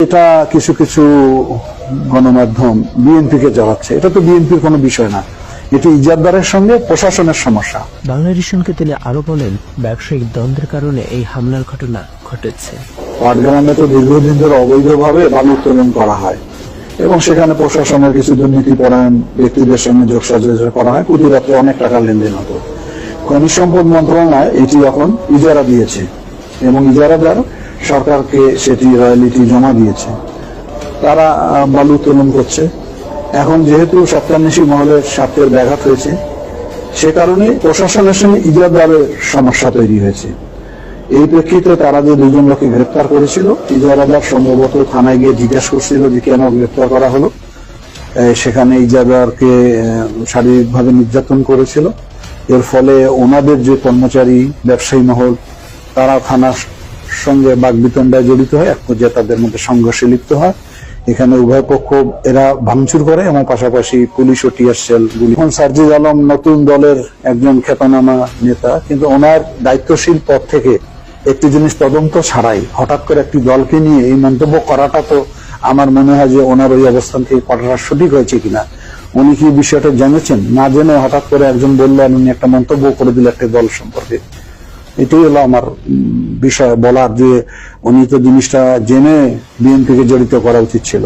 এটা কিছু কিছু গণমাধ্যম বিএনপিকে জড়াচ্ছে এটা তো বিএনপির কোনো বিষয় না। এটি ইজাদদারের সঙ্গে প্রশাসনের সমস্যা। বাংলা এডিশনকে তিনি আরও বলেন ব্যবসায়িক দ্বন্দ্বের কারণে এই হামলার ঘটনা ঘটেছে। পাটগ্রামে তো দীর্ঘদিন ধরে অবৈধভাবে বালু উত্তোলন করা হয় এবং সেখানে প্রশাসনের কিছু দুর্নীতি পরায়ণ ব্যক্তিদের সঙ্গে যোগসাজশ করা হয়। প্রতি রাত্রে অনেক টাকার লেনদেন হতো। খনিজ সম্পদ মন্ত্রণালয় এটি এখন ইজারা দিয়েছে এবং ইজারা ইজারাদার সরকারকে সেটি রয়্যালিটি জমা দিয়েছে। তারা বালু উত্তোলন করছে। এখন যেহেতু সপ্তাহান্বেষী মহলের স্বার্থের ব্যাঘাত হয়েছে, সে কারণে প্রশাসনের সঙ্গে ইজারাদারের সমস্যা তৈরি হয়েছে। এই প্রেক্ষিতে তারা যে দুজন লোককে গ্রেপ্তার করেছিল, ইজারাদার সম্ভবত থানায় গিয়ে জিজ্ঞাসা করছিল যে কেন গ্রেপ্তার করা হলো। সেখানে ইজারাদারকে শারীরিকভাবে নির্যাতন করেছিল। এর ফলে ওনাদের যে কর্মচারী, ব্যবসায়ী মহল, তারা থানার সঙ্গে বাগবিতণ্ডায় জড়িত হয়, এক পর্যায়ে তাদের মধ্যে সংঘর্ষে লিপ্ত হয়। এখানে উভয় পক্ষ এরা ভাঙচুর করে এবং পাশাপাশি পুলিশ ও টিয়ার সেল গুলি। এখন সার্জিদ আলম নতুন দলের একজন খ্যাতনামা নেতা, কিন্তু ওনার দায়িত্বশীল পদ থেকে একটি জিনিস তদন্ত ছাড়াই হঠাৎ করে একটি দলকে নিয়ে এই মন্তব্য করাটা তো আমার মনে হয় যে ওনার ওই অবস্থান থেকে করাটা সঠিক হয়েছে কিনা। উনি কি বিষয়টা জেনেছেন? না জেনে হঠাৎ করে একজন বললেন, উনি একটা মন্তব্য করে দিল একটা দল সম্পর্কে। এটাই হলো আমার বিষয় বলার যে উনি তো জিনিসটা জেনে বিএনপিকে জড়িত করা উচিত ছিল।